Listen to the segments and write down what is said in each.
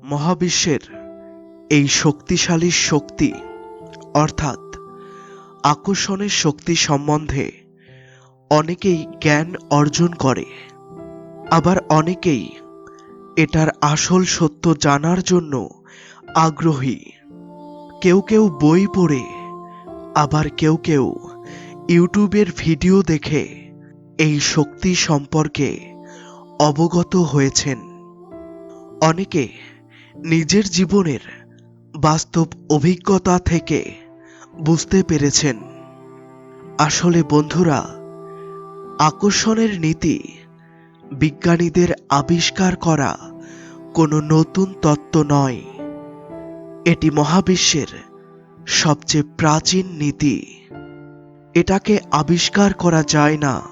মহাবিশ্বের এই শক্তিশালী শক্তি, অর্থাৎ আকর্ষণের শক্তি সম্বন্ধে অনেকেই জ্ঞান অর্জন করে, আবার অনেকেই এটার আসল সত্য জানার জন্য আগ্রহী। কেউ কেউ বই পড়ে, আবার কেউ কেউ ইউটিউবের ভিডিও দেখে এই শক্তি সম্পর্কে অবগত হয়েছেন। অনেকে নিজের জীবনের বাস্তব অভিজ্ঞতা থেকে বুঝতে পেরেছেন। আসলে বন্ধুরা, আকর্ষণের নীতি বিজ্ঞানীদের আবিষ্কার করা কোনো নতুন তত্ত্ব নয়। এটি মহাবিশ্বের সবচেয়ে প্রাচীন নীতি। এটাকে আবিষ্কার করা যায় না,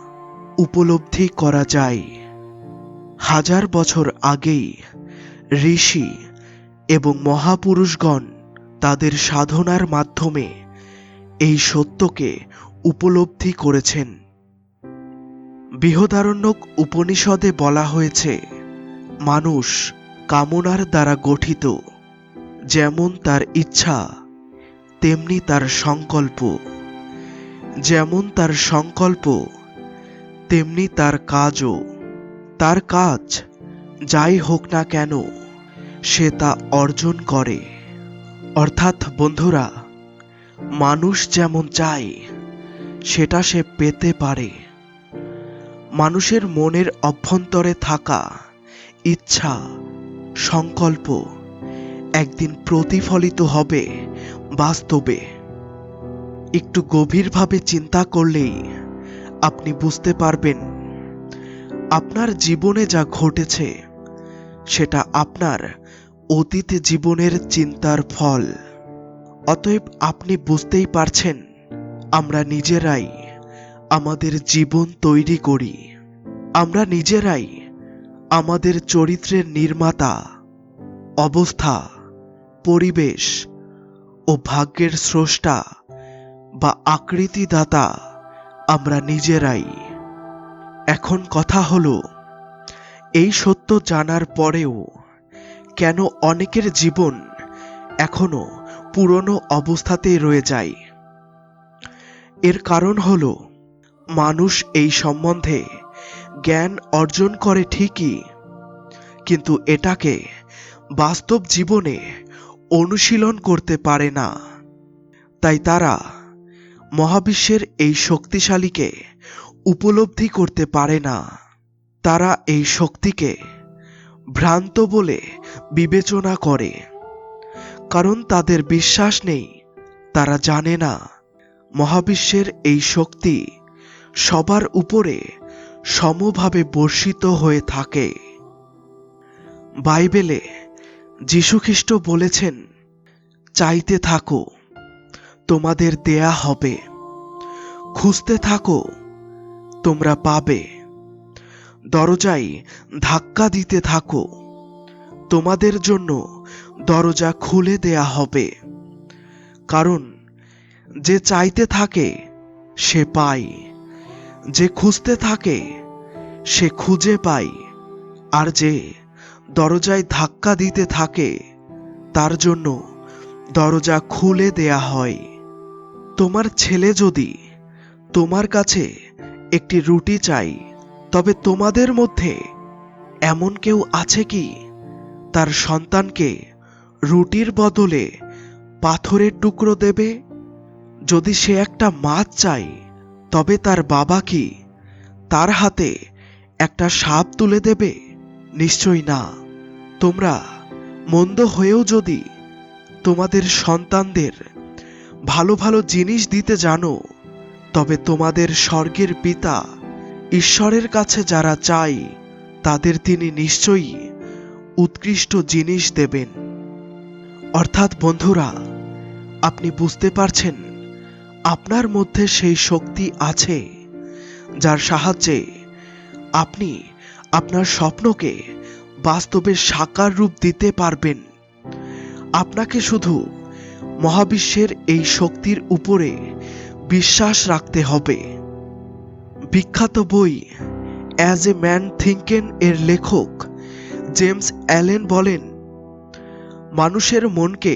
উপলব্ধি করা যায়। হাজার বছর আগেই ঋষি এবং মহাপুরুষগণ তাদের সাধনার মাধ্যমে এই সত্যকে উপলব্ধি করেছেন। বৃহদারণ্যক উপনিষদে বলা হয়েছে, মানুষ কামনার দ্বারা গঠিত, যেমন তার ইচ্ছা, তেমনি তার সংকল্প। যেমন তার সংকল্প, তেমনি তার কাজও। তার কাজ যাই হোক না কেন সে তা অর্জন করে। অর্থাৎ বন্ধুরা, মানুষ যেমন চায়, সেটা সে পেতে পারে। মানুষের মনের অভ্যন্তরে থাকা ইচ্ছা, সংকল্প একদিন প্রতিফলিত হবে বাস্তবে। একটু গভীরভাবে চিন্তা করলেই আপনি বুঝতে পারবেন, আপনার জীবনে যা ঘটেছে, সেটা আপনার অতীত জীবনের চিন্তার ফল। অতএব আপনি বুঝতেই পারছেন, আমরা নিজেরাই আমাদের জীবন তৈরি করি। আমরা নিজেরাই আমাদের চরিত্রের নির্মাতা, অবস্থা, পরিবেশ ও ভাগ্যের স্রষ্টা বা আকৃতিদাতা আমরা নিজেরাই। এখন কথা হলো, এই সত্য জানার পরেও কেন অনেকের জীবন এখনও পুরনো অবস্থাতেই রয়ে যায়। এর কারণ হল, মানুষ এই সম্বন্ধে জ্ঞান অর্জন করে ঠিকই, কিন্তু এটাকে বাস্তব জীবনে অনুশীলন করতে পারে না। তাই তারা মহাবিশ্বের এই শক্তিশালীকে উপলব্ধি করতে পারে না। তারা এই শক্তিকে ভ্রান্ত বলে বিবেচনা করে। কারণ তাদের বিশ্বাস নেই, তারা জানে না। মহাবিশ্বের এই শক্তি সবার উপরে সমভাবে বর্ষিত হয়ে থাকে। বাইবেলে যীশুখ্রিস্ট বলেছেন, চাইতে থাকো, তোমাদের দেয়া হবে। খুঁজতে থাকো, তোমরা পাবে। দরজায় ধাক্কা দিতে থাকো। তোমাদের জন্য দরজা খুলে দেয়া হবে। কারণ যে চাইতে থাকে, সে পায়। যে খুঁজতে থাকে, সে খুঁজে পায়। আর যে দরজায় ধাক্কা দিতে থাকে, তার জন্য দরজা খুলে দেয়া হয়। তোমার ছেলে যদি তোমার কাছে একটি রুটি চাই তবে তোমাদের মধ্যে এমন কেউ আছে কি? তার সন্তানকে রুটির বদলে পাথরের টুকরো দেবে? যদি সে একটা মাছ চাই তবে তার বাবা কি তার হাতে একটা সাপ তুলে দেবে? নিশ্চয়ই না। তোমরা মন্দ হয়েও যদি তোমাদের সন্তানদের ভালো ভালো জিনিস দিতে জানো, তবে তোমাদের স্বর্গের পিতা ঈশ্বরের কাছে যারা চাই তাদের তিনি নিশ্চয়ই উৎকৃষ্ট জিনিস দেবেন। অর্থাৎ বন্ধুরা, আপনি বুঝতে পারছেন, আপনার মধ্যে সেই শক্তি আছে, যার সাহায্যে আপনি আপনার স্বপ্নকে বাস্তবে সাকার রূপ দিতে পারবেন। আপনাকে শুধু মহাবিশ্বের এই শক্তির উপরে বিশ্বাস রাখতে হবে। বিখ্যাত বই অ্যাজ এ ম্যান থিঙ্কেন এর লেখক জেমস অ্যালেন বলেন, মানুষের মনকে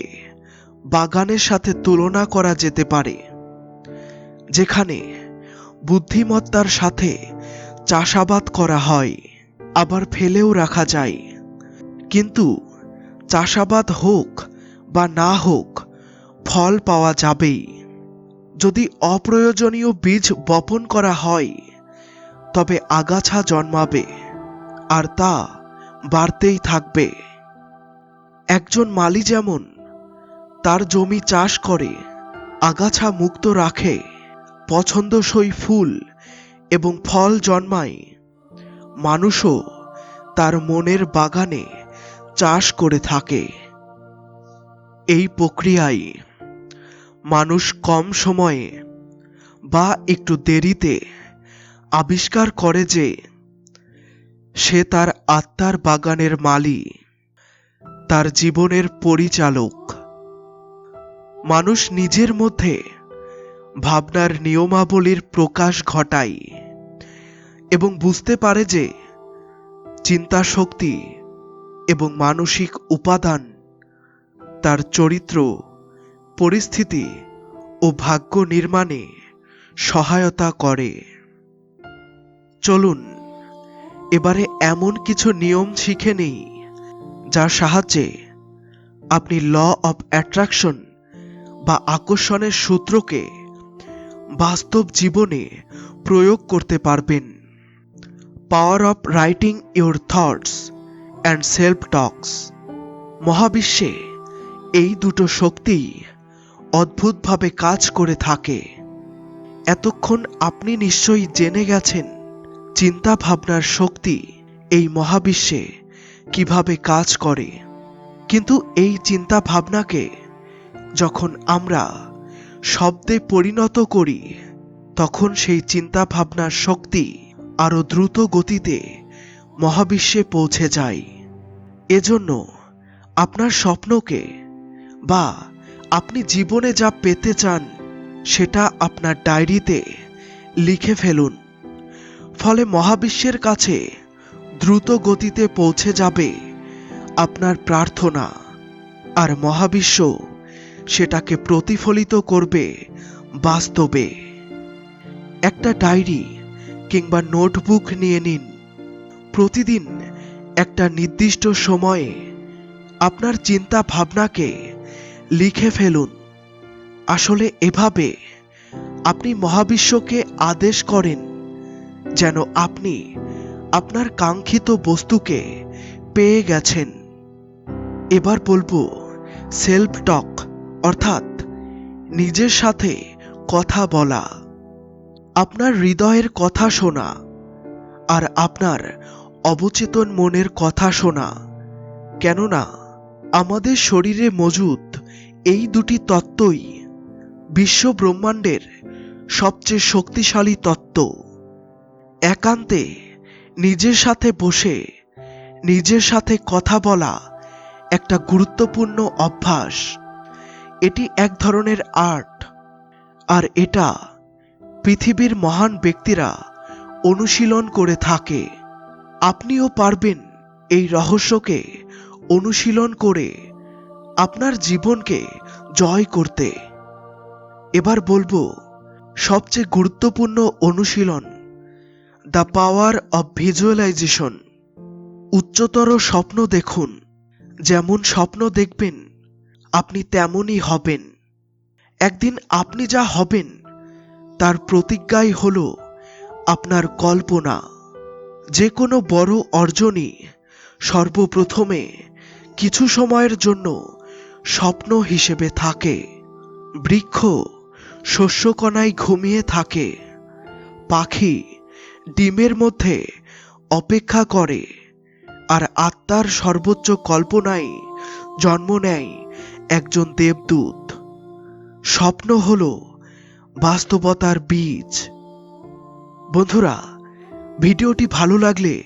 বাগানের সাথে তুলনা করা যেতে পারে, যেখানে বুদ্ধিমত্তার সাথে চাষাবাদ করা হয়, আবার ফেলেও রাখা যায়। কিন্তু চাষাবাদ হোক বা না হোক, ফল পাওয়া যাবেই। যদি অপ্রয়োজনীয় বীজ বপন করা হয়, তবে আগাছা জন্মাবে আর তা বাড়তেই থাকবে। একজন মালি যেমন তার জমি চাষ করে, আগাছা মুক্ত রাখে, পছন্দসই ফুল এবং ফল জন্মায়, মানুষও তার মনের বাগানে চাষ করে থাকে। এই প্রক্রিয়ায় মানুষ কম সময়ে বা একটু দেরিতে আবিষ্কার করে যে সে তার আত্মার বাগানের মালি তার জীবনের পরিচালক। মানুষ নিজের মধ্যে ভাবনার নিয়মাবলীর প্রকাশ ঘটায় এবং বুঝতে পারে যে চিন্তা শক্তি এবং মানসিক উপাদান তার চরিত্র পরিস্থিতি ও ভাগ্য নির্মাণে সহায়তা করে। চলুন, এবারে এমন কিছু নিয়ম শিখে নেই, যার সাহায্যে আপনি ল অব অ্যাট্রাকশন বা আকর্ষণের সূত্রকে বাস্তব জীবনে প্রয়োগ করতে পারবেন। Power of writing your thoughts and self talks. মহাবিশ্বে এই দুটো শক্তি অদ্ভুতভাবে কাজ করে থাকে। এতক্ষণ আপনি নিশ্চয়ই জেনে গেছেন চিন্তা ভাবনার শক্তি এই মহাবিশ্বে কীভাবে কাজ করে। কিন্তু এই চিন্তা ভাবনাকে যখন আমরা শব্দে পরিণত করি, তখন সেই চিন্তা ভাবনার শক্তি আরও দ্রুত গতিতে মহাবিশ্বে পৌঁছে যায়। এজন্য আপনার স্বপ্নকে বা আপনি জীবনে যা পেতে চান, সেটা আপনার ডায়েরিতে লিখে ফেলুন। ফলে মহাবিশ্বের কাছে দ্রুত গতিতে পৌঁছে যাবে আপনার প্রার্থনা, আর মহাবিশ্ব সেটাকে প্রতিফলিত করবে বাস্তবে। একটা ডায়েরি কিংবা নোটবুক নিয়ে নিন। প্রতিদিন একটা নির্দিষ্ট সময়ে আপনার চিন্তা ভাবনাকে লিখে ফেলুন। আসলে এভাবে আপনি মহাবিশ্বকে আদেশ করেন যেন আপনি আপনার কাঙ্ক্ষিত বস্তুকে পেয়ে গেছেন। এবার বলব সেলফ টক অর্থাৎ নিজের সাথে কথা বলা। আপনার হৃদয়ের কথা শোনা আর আপনার অবচেতন মনের কথা শোনা। কেননা, আমাদের শরীরে মজুদ এই দুটি তত্ত্বই বিশ্ব ব্রহ্মাণ্ডের সবচেয়ে শক্তিশালী তত্ত্ব। একান্তে নিজের সাথে বসে, নিজের সাথে কথা বলা একটা গুরুত্বপূর্ণ অভ্যাস। এটি এক ধরনের আর্ট। আর এটা পৃথিবীর মহান ব্যক্তিরা অনুশীলন করে থাকে। আপনিও পারবেন এই রহস্যকে অনুশীলন করে আপনার জীবনকে জয় করতে। এবার বলব, সবচেয়ে গুরুত্বপূর্ণ অনুশীলন, দ্য পাওয়ার অব ভিজুয়ালাইজেশন। উচ্চতর স্বপ্ন দেখুন, যেমন স্বপ্ন দেখবেন, আপনি তেমনই হবেন। একদিন আপনি যা হবেন, তার প্রতিজ্ঞাই হল আপনার কল্পনা। যে কোনো বড় অর্জনই সর্বপ্রথমে কিছু সময়ের জন্য স্বপ্ন হিসেবে থাকে। বৃক্ষ শস্যকণায় ঘুমিয়ে থাকে। পাখি ডিমের মধ্যে অপেক্ষা করে। আর আত্মার সর্বোচ্চ কল্পনায় জন্ম নেয় একজন দেবদূত। স্বপ্ন হল বাস্তবতার বীজ। বন্ধুরা, ভিডিওটি ভালো লাগলে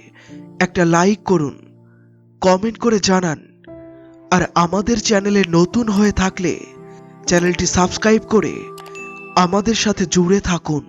একটা লাইক করুন, কমেন্ট করে জানান। আর আমাদের চ্যানেলে নতুন হয়ে থাকলে চ্যানেলটি সাবস্ক্রাইব করে আমাদের সাথে জুড়ে থাকুন।